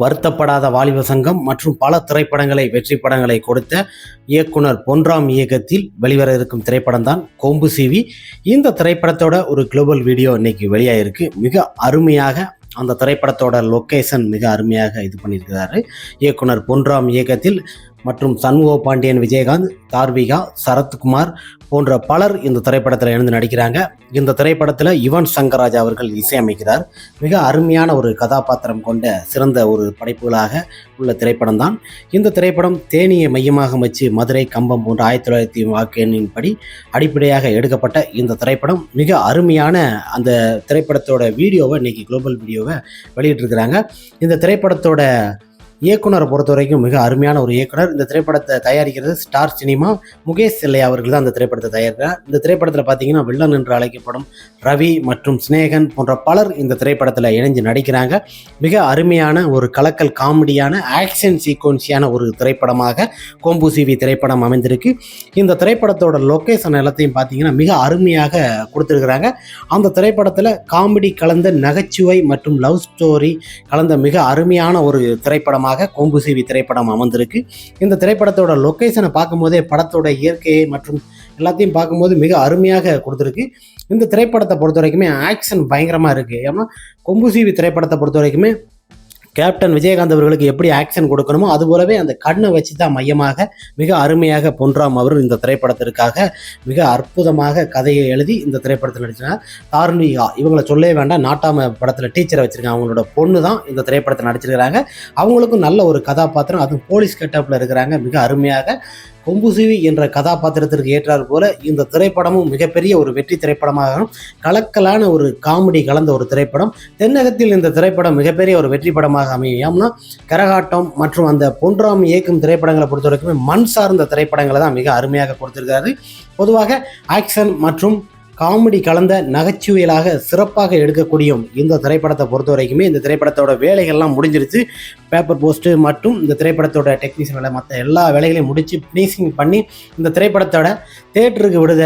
வருத்தப்படாத வாலிப சங்கம் மற்றும் பல திரைப்படங்களை வெற்றி படங்களை கொடுத்த இயக்குனர் பொன்ராம் இயக்கத்தில் வெளிவர இருக்கும் திரைப்படம் தான் கொம்பு சிவி. இந்த திரைப்படத்தோட ஒரு குளோபல் வீடியோ இன்னைக்கு வெளியாயிருக்கு. மிக அருமையாக அந்த திரைப்படத்தோட லொக்கேஷன் மிக அருமையாக இது பண்ணியிருக்கிறாரு. இயக்குனர் பொன்ராம் இயக்கத்தில் மற்றும் சண்முக பாண்டியன் விஜயகாந்த் தார்விகா சரத்குமார் போன்ற பலர் இந்த திரைப்படத்தில் இணைந்து நடிக்கிறாங்க. இந்த திரைப்படத்தில் யுவன் சங்கர் ராஜா அவர்கள் இசையமைக்கிறார். மிக அருமையான ஒரு கதாபாத்திரம் கொண்ட சிறந்த ஒரு படைப்புகளாக உள்ள திரைப்படம் தான் இந்த திரைப்படம் தேனியை மையமாக வச்சு மதுரை கம்பம் போன்ற ஆயிரத்தி தொள்ளாயிரத்தி வாக்கு எண்ணின்படி அடிப்படையாக எடுக்கப்பட்ட இந்த திரைப்படம். மிக அருமையான அந்த திரைப்படத்தோட வீடியோவை இன்றைக்கி குளோபல் வீடியோவை வெளியிட்டிருக்கிறாங்க. இந்த திரைப்படத்தோட இயக்குனரை பொறுத்த வரைக்கும் மிக அருமையான ஒரு இயக்குனர். இந்த திரைப்படத்தை தயாரிக்கிறது ஸ்டார் சினிமா. முகேஷ் செல்லையா அவர்கள் தான் இந்த திரைப்படத்தை தயாரிக்கிறார். இந்த திரைப்படத்தில் பார்த்தீங்கன்னா வில்லன் என்று அழைக்கப்படும் ரவி மற்றும் ஸ்னேகன் போன்ற பலர் இந்த திரைப்படத்தில் இணைஞ்சு நடிக்கிறாங்க. மிக அருமையான ஒரு கலக்கல் காமெடியான ஆக்ஷன் சீக்வன்சியான ஒரு திரைப்படமாக கோம்பு சிவி திரைப்படம் அமைந்திருக்கு. இந்த திரைப்படத்தோட லொக்கேஷன் எல்லாத்தையும் பார்த்தீங்கன்னா மிக அருமையாக கொடுத்துருக்குறாங்க. அந்த திரைப்படத்தில் காமெடி கலந்த நகைச்சுவை மற்றும் லவ் ஸ்டோரி கலந்த மிக அருமையான ஒரு திரைப்படமாக கோம்பு சிவி திரைப்படம் அமர்ந்திருக்கு. இந்த திரைப்படத்தோட லொக்கேஷனை பார்க்கும்போதே படத்தோட இயற்கையை மற்றும் எல்லாத்தையும் பார்க்கும்போது மிக அருமையாக கொடுத்துருக்கு. இந்த திரைப்படத்தை பொறுத்த வரைக்குமே ஆக்ஷன் பயங்கரமாக இருக்குது ஏன்னா கொம்பு சிவி திரைப்படத்தை பொறுத்த வரைக்குமே கேப்டன் விஜயகாந்த் அவர்களுக்கு எப்படி ஆக்ஷன் கொடுக்கணுமோ அது போலவே அந்த கண்ணை வச்சு தான் மையமாக மிக அருமையாக பொன்ராம் அவர் இந்த திரைப்படத்திற்காக மிக அற்புதமாக கதையை எழுதி இந்த திரைப்படத்தில் நடிச்சிருக்காங்க தார்மிகா இவங்களை சொல்லவே வேண்டாம். நாட்டாம படத்தில் டீச்சரை வச்சிருக்காங்க. அவங்களோட பொண்ணு தான் இந்த திரைப்படத்தில் நடிச்சிருக்கிறாங்க. அவங்களுக்கும் நல்ல ஒரு கதாபாத்திரம். அதுவும் போலீஸ் கெட்டப்பில் இருக்கிறாங்க. மிக அருமையாக கொம்புசிவி என்ற கதாபாத்திரத்திற்கு ஏற்றார் போல இந்த திரைப்படமும் மிகப்பெரிய ஒரு வெற்றி திரைப்படமாக கலக்கலான ஒரு காமெடி கலந்த ஒரு திரைப்படம். தென்னகத்தில் இந்த திரைப்படம் மிகப்பெரிய ஒரு வெற்றி படமாக அமையும் ஏம்னா கரகாட்டம் மற்றும் அந்த பொன்றாம் இயக்கும் திரைப்படங்களை பொறுத்த வரைக்குமே மண் சார்ந்த திரைப்படங்களை தான் மிக அருமையாக கொடுத்திருக்காரு. பொதுவாக ஆக்ஷன் மற்றும் காமெடி கலந்த நகைச்சுவையலாக சிறப்பாக எடுக்கக்கூடிய இந்த திரைப்படத்தை பொறுத்த வரைக்குமே இந்த திரைப்படத்தோட வேலைகள்லாம் முடிஞ்சிருச்சு. பேப்பர் போஸ்ட்டு மற்றும் இந்த திரைப்படத்தோட டெக்னீஷியன் வேலை மற்ற எல்லா வேலைகளையும் முடித்து ஃபினிஷிங் பண்ணி இந்த திரைப்படத்தோட தேட்டருக்கு விடுத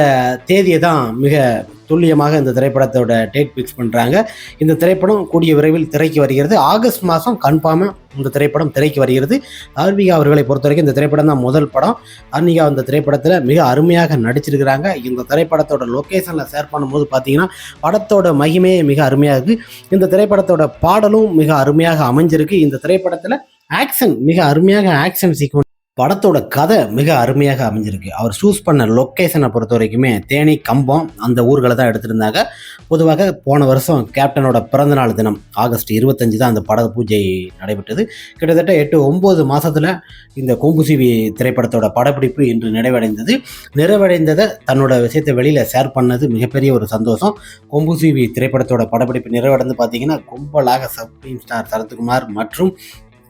தேதியை தான் மிக துல்லியமாக இந்த திரைப்படத்தோட டேட் ஃபிக்ஸ் பண்ணுறாங்க இந்த திரைப்படம் கூடிய விரைவில் திரைக்கு வருகிறது. ஆகஸ்ட் மாதம் கன்ஃபார்மாக இந்த திரைப்படம் திரைக்கு வருகிறது. ஆர்மிகா அவர்களை பொறுத்த வரைக்கும் இந்த திரைப்படம் தான் முதல் படம். ஆர்மிகா இந்த திரைப்படத்தில் மிக அருமையாக நடிச்சிருக்கிறாங்க. இந்த திரைப்படத்தோட லொக்கேஷனில் ஷேர் பண்ணும்போது பார்த்தீங்கன்னா படத்தோட மகிமையே மிக அருமையாக இருக்குது இந்த திரைப்படத்தோட பாடலும் மிக அருமையாக அமைஞ்சிருக்கு. இந்த திரைப்படம் திரைப்படத்தில் ஆக்ஷன் மிக அருமையாக ஆக்ஷன் சீக்வன்ஸ் படத்தோட கதை மிக அருமையாக அமைஞ்சிருக்கு. அவர் சூஸ் பண்ண லொக்கேஷனை பொறுத்த வரைக்குமே தேனி கம்பம் அந்த ஊர்களை தான் எடுத்திருந்தாங்க. பொதுவாக போன வருஷம் கேப்டனோட பிறந்தநாள் தினம் ஆகஸ்ட் இருபத்தஞ்சு தான் அந்த பட பூஜை நடைபெற்றது. கிட்டத்தட்ட எட்டு ஒம்பது மாதத்தில் இந்த கொம்புசிவி திரைப்படத்தோட படப்பிடிப்பு இன்று நிறைவடைந்தது. நிறைவடைந்ததை தன்னோட விஷயத்தை வெளியில் ஷேர் பண்ணது மிகப்பெரிய ஒரு சந்தோஷம். கொம்புசிவி திரைப்படத்தோட படப்பிடிப்பு நிறைவடைந்து பார்த்தீங்கன்னா கும்பலாக சப்ரீம் ஸ்டார் சரத்குமார் மற்றும்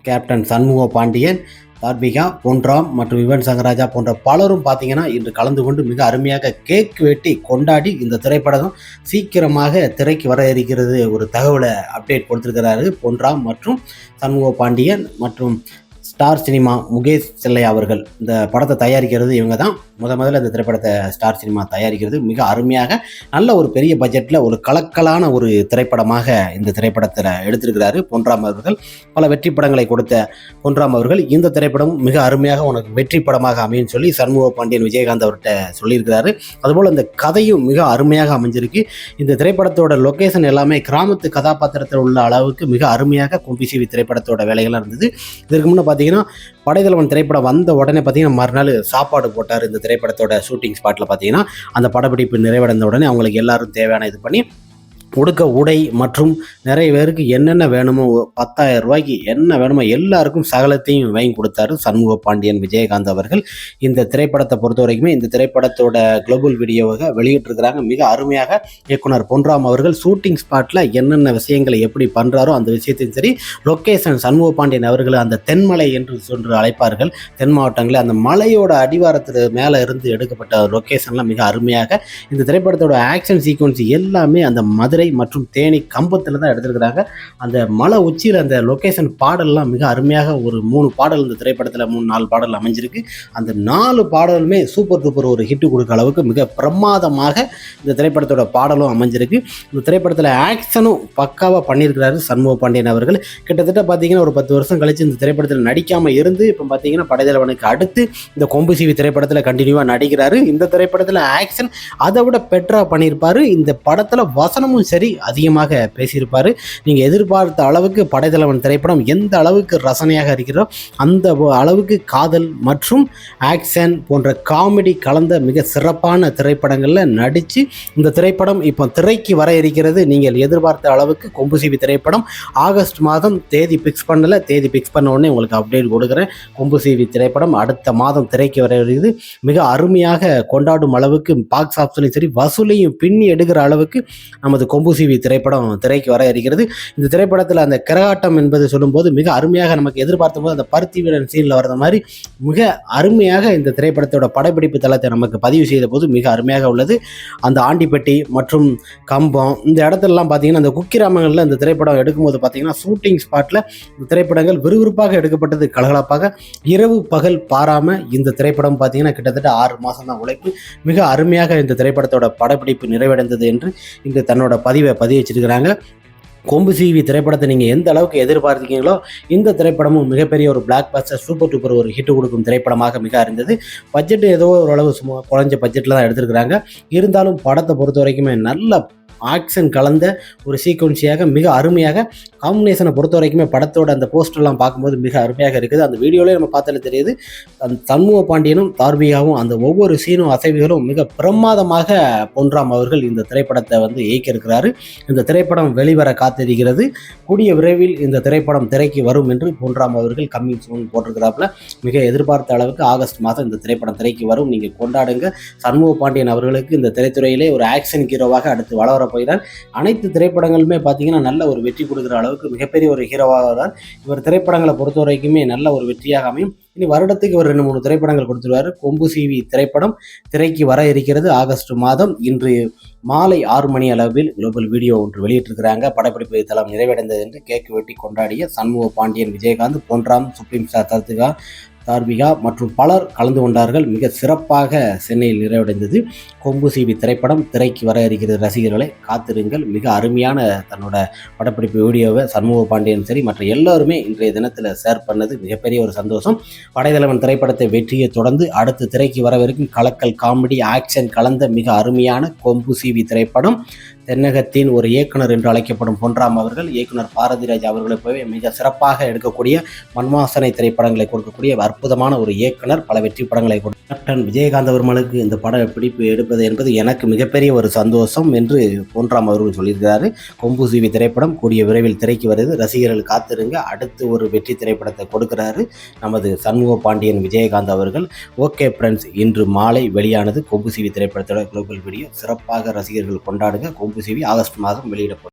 கேப்டன் சண்முக பாண்டியன் தார்பிகா பொன்ராம் மற்றும் யுவன் சங்கராஜா போன்ற பலரும் பார்த்தீங்கன்னா இன்று கலந்து கொண்டு மிக அருமையாக கேக் வெட்டி கொண்டாடி இந்த திரைப்படம் சீக்கிரமாக திரைக்கு வர இருக்கிறது ஒரு தகவலை அப்டேட் கொடுத்துருக்கிறாரு பொன்ராம் மற்றும் சண்முக பாண்டியன் மற்றும் ஸ்டார் சினிமா முகேஷ் செல்லையா அவர்கள் இந்த படத்தை தயாரிக்கிறது இவங்க தான் முத முதல்ல இந்த திரைப்படத்தை ஸ்டார் சினிமா தயாரிக்கிறது. மிக அருமையாக நல்ல ஒரு பெரிய பட்ஜெட்டில் ஒரு கலக்கலான ஒரு திரைப்படமாக இந்த திரைப்படத்தில் எடுத்திருக்கிறாரு பொன்ராம் அவர்கள். பல வெற்றி படங்களை கொடுத்த பொன்ராம் அவர்கள். இந்த திரைப்படம் மிக அருமையாக உனக்கு வெற்றி படமாக அமையும் சொல்லி சண்முக பாண்டியன் விஜயகாந்த் அவர்கிட்ட சொல்லியிருக்கிறாரு. அதுபோல் இந்த கதையும் மிக அருமையாக அமைஞ்சிருக்கு. இந்த திரைப்படத்தோட லொக்கேஷன் எல்லாமே கிராமத்து கதாபாத்திரத்தில் உள்ள அளவுக்கு மிக அருமையாக கும்பிசிவி திரைப்படத்தோட வேலைகளாக இருந்தது. இதற்கு முன்னே பார்த்தீங்கன்னா படைதலைவன் திரைப்படம் வந்த உடனே பார்த்தீங்கன்னா மறுநாள் சாப்பாடு போட்டார். இந்த திரைப்படத்தோட ஷூட்டிங் ஸ்பாட்டில் பார்த்தீங்கன்னா அந்த படப்பிடிப்பு நிறைவடைந்த உடனே அவங்களுக்கு எல்லாரும் தேவையான இது பண்ணி உடுக்க உடை மற்றும் நிறைய பேருக்கு என்னென்ன வேணுமோ பத்தாயிரம் ரூபாய்க்கு என்ன வேணுமோ எல்லாருக்கும் சகலத்தையும் வாங்கி கொடுத்தாரு சண்முக பாண்டியன் விஜயகாந்த் அவர்கள். இந்த திரைப்படத்தை பொறுத்த வரைக்குமே இந்த திரைப்படத்தோட குளோபல் வீடியோவை வெளியிட்டிருக்கிறாங்க. மிக அருமையாக இயக்குனர் பொன்ராம் அவர்கள் ஷூட்டிங் ஸ்பாட்டில் என்னென்ன விஷயங்களை எப்படி பண்ணுறாரோ அந்த விஷயத்தையும் சரி லொக்கேஷன் சண்முக பாண்டியன் அவர்கள் அந்த தென்மலை என்று சொல்லி அழைப்பார்கள். தென் மாவட்டங்களில் அந்த மலையோட அடிவாரத்தில் மேலே இருந்து எடுக்கப்பட்ட லொக்கேஷன்லாம் மிக அருமையாக இந்த திரைப்படத்தோட ஆக்ஷன் சீக்வன்ஸ் எல்லாமே அந்த மதுரை மதுரை மற்றும் தேனி கம்பத்தில் தான் எடுத்திருக்கிறாங்க. அந்த மலை உச்சியில் அந்த லொக்கேஷன் பாடல்லாம் மிக அருமையாக ஒரு மூணு பாடல் இந்த திரைப்படத்தில் மூணு நாலு பாடல் அமைஞ்சிருக்கு. அந்த நாலு பாடலுமே சூப்பர் டூப்பர் ஒரு ஹிட் கொடுக்க அளவுக்கு மிக பிரமாதமாக இந்த திரைப்படத்தோட பாடலும் அமைஞ்சிருக்கு. இந்த திரைப்படத்தில் ஆக்ஷனும் பக்காவாக பண்ணியிருக்கிறாரு சண்முக பாண்டியன் அவர்கள். கிட்டத்தட்ட பார்த்தீங்கன்னா ஒரு பத்து வருஷம் கழிச்சு இந்த திரைப்படத்தில் நடிக்காமல் இருந்து இப்போ பார்த்தீங்கன்னா படைதலைவனுக்கு அடுத்து இந்த கொம்பு சிவி திரைப்படத்தில் கண்டினியூவாக நடிக்கிறாரு. இந்த திரைப்படத்தில் ஆக்ஷன் அதை விட பெட்டராக பண்ணியிருப்பாரு. இந்த படத்தில் வசனமும் சரி அதிகமாக பேசியிருப்பார். நீங்கள் எதிர்பார்த்த அளவுக்கு படைத்தலைவன் திரைப்படம் எந்த அளவுக்கு ரசனையாக இருக்கிறதோ அந்த அளவுக்கு காதல் மற்றும் ஆக்ஷன் போன்ற காமெடி கலந்த மிக சிறப்பான திரைப்படங்களில் நடித்து இந்த திரைப்படம் இப்போ திரைக்கு வர இருக்கிறது. நீங்கள் எதிர்பார்த்த அளவுக்கு கொம்புசிவி திரைப்படம் ஆகஸ்ட் மாதம் தேதி பிக்ஸ் பண்ணல. தேதி பிக்ஸ் பண்ண உடனே உங்களுக்கு அப்டேட் கொடுக்குறேன். கொம்புசிவி திரைப்படம் அடுத்த மாதம் திரைக்கு வர இருக்குது. மிக அருமையாக கொண்டாடும் அளவுக்கு பாக்ஸ் ஆஃபீஸ்லையும் சரி வசூலையும் பின்னி எடுக்கிற அளவுக்கு நமது கொம்புசிவி திரைப்படம் திரைக்கு வர இருக்கிறது. இந்த திரைப்படத்தில் அந்த கரகாட்டம் என்பது சொல்லும்போது மிக அருமையாக நமக்கு எதிர்பார்த்த போது அந்த பருத்தி வீரன் சீனில் வர்ற மாதிரி மிக அருமையாக இந்த திரைப்படத்தோட படப்பிடிப்பு தளத்தை நமக்கு பதிவு செய்த போது மிக அருமையாக உள்ளது. அந்த ஆண்டிப்பட்டி மற்றும் கம்பம் இந்த இடத்துலலாம் பார்த்தீங்கன்னா அந்த குக்கிராமங்களில் இந்த திரைப்படம் எடுக்கும்போது பார்த்தீங்கன்னா ஷூட்டிங் ஸ்பாட்டில் இந்த திரைப்படங்கள் விறுவிறுப்பாக எடுக்கப்பட்டது கலகலப்பாக. இரவு பகல் பாராமல் இந்த திரைப்படம் பார்த்தீங்கன்னா கிட்டத்தட்ட ஆறு மாதம் தான் உழைப்பு. மிக அருமையாக இந்த திரைப்படத்தோட படப்பிடிப்பு நிறைவடைந்தது என்று இங்கு தன்னோட பதிவை பதிவு வச்சிருக்கிறாங்க. கொம்பு சீவி திரைப்படத்தை நீங்கள் எந்த அளவுக்கு எதிர்பார்த்தீங்களோ இந்த திரைப்படமும் மிகப்பெரிய ஒரு பிளாக் பஸ்டர் சூப்பர் டூப்பர் ஒரு ஹிட் கொடுக்கும் திரைப்படமாக மிக இருந்தது பட்ஜெட் ஏதோ ஓரளவு சும்மா குறைஞ்ச பட்ஜெட்டில் தான் எடுத்திருக்கிறாங்க. இருந்தாலும் படத்தை பொறுத்த வரைக்குமே நல்ல ஆக்ஷன் கலந்த ஒரு சீக்வன்சியாக மிக அருமையாக காம்பினேஷனை பொறுத்த வரைக்குமே படத்தோட அந்த போஸ்டர்லாம் பார்க்கும்போது மிக அருமையாக இருக்குது. அந்த வீடியோலேயே நம்ம பார்த்தாலே தெரியுது அந்த சண்முக பாண்டியனும் தார்பிகாவும் அந்த ஒவ்வொரு சீனும் அசைவுகளும் மிக பிரமாதமாக பொன்றாம் அவர்கள் இந்த திரைப்படத்தை வந்து இயக்கியிருக்கிறாரு. இந்த திரைப்படம் வெளிவர காத்திருக்கிறது. கூடிய விரைவில் இந்த திரைப்படம் திரைக்கு வரும் என்று பொன்றாம் அவர்கள் கம்மிங் சூன் போட்டிருக்கிறாப்புல. மிக எதிர்பார்த்த அளவுக்கு ஆகஸ்ட் மாதம் இந்த திரைப்படம் திரைக்கு வரும். நீங்கள் கொண்டாடுங்க. சண்முக பாண்டியன் அவர்களுக்கு இந்த திரைத்துறையிலே ஒரு ஆக்ஷன் ஹீரோவாக அடுத்து வளர போகிறார் அனைத்து திரைப்படங்களுமே பார்த்தீங்கன்னா நல்ல ஒரு வெற்றி கொடுக்குற அளவுக்கு மிகப்பெரிய ஒரு ஹீரோவாக தான் இவர் திரைப்படங்களை பொறுத்த வரைக்குமே நல்ல ஒரு வெற்றியாக அமையும். இனி வருடத்துக்கு ஒரு ரெண்டு மூணு திரைப்படங்கள் கொடுத்துருவாரு. கொம்பு சிவி திரைப்படம் திரைக்கு வர இருக்கிறது ஆகஸ்ட் மாதம். இன்று மாலை ஆறு மணி அளவில் குளோபல் வீடியோ ஒன்று வெளியிட்டிருக்கிறாங்க. படப்பிடிப்பு தளம் நிறைவடைந்தது என்று கேக்கு வெட்டி கொண்டாடிய சண்முக பாண்டியன் விஜயகாந்த் பொன்ராம் சுப்ரீம் ஸ்டார் தர்த்திகா தார்பிகா மற்றும் பலர் கலந்து கொண்டார்கள். மிக சிறப்பாக சென்னையில் நிறைவடைந்தது. கொம்பு சிவி திரைப்படம் திரைக்கு வர இருக்கிற ரசிகர்களை காத்திருங்கள். மிக அருமையான தன்னோட படப்பிடிப்பு வீடியோவை சண்முக பாண்டியன் சரி மற்ற எல்லாருமே இன்றைய தினத்தில் ஷேர் பண்ணது மிகப்பெரிய ஒரு சந்தோஷம். படைத்தலைவன் திரைப்படத்தை வெற்றியை தொடர்ந்து அடுத்த திரைக்கு வரவிருக்கும் கலக்கல் காமெடி ஆக்ஷன் கலந்த மிக அருமையான கொம்பு சிவி திரைப்படம். தென்னகத்தின் ஒரு இயக்குனர் என்று அழைக்கப்படும் பொன்ராம் அவர்கள் இயக்குனர் பாரதிராஜ் அவர்களை போய் மிக சிறப்பாக எடுக்கக்கூடிய மன்மாசனை திரைப்படங்களை கொடுக்கக்கூடிய அற்புதமான ஒரு இயக்குனர் பல வெற்றி படங்களை கொடு கேப்டன் விஜயகாந்த் அவர்களுக்கு இந்த படம் பிடிப்பு எடுப்பது என்பது எனக்கு மிகப்பெரிய ஒரு சந்தோஷம் என்று பொன்ராம் அவர்கள் சொல்லியிருக்கிறாரு. கொம்புசீவி திரைப்படம் கூடிய விரைவில் திரைக்கு வருது. ரசிகர்கள் காத்திருங்க. அடுத்து ஒரு வெற்றி திரைப்படத்தை கொடுக்கிறாரு நமது சண்முக பாண்டியன் விஜயகாந்த் அவர்கள். ஓகே ஃப்ரெண்ட்ஸ் இன்று மாலை வெளியானது கொம்பு சிவி திரைப்படத்தோட குளோபல் வீடியோ சிறப்பாக ரசிகர்கள் கொண்டாடுங்க. கொம்பு சிவி ஆகஸ்ட் மாதம் வெளியிடப்படும்.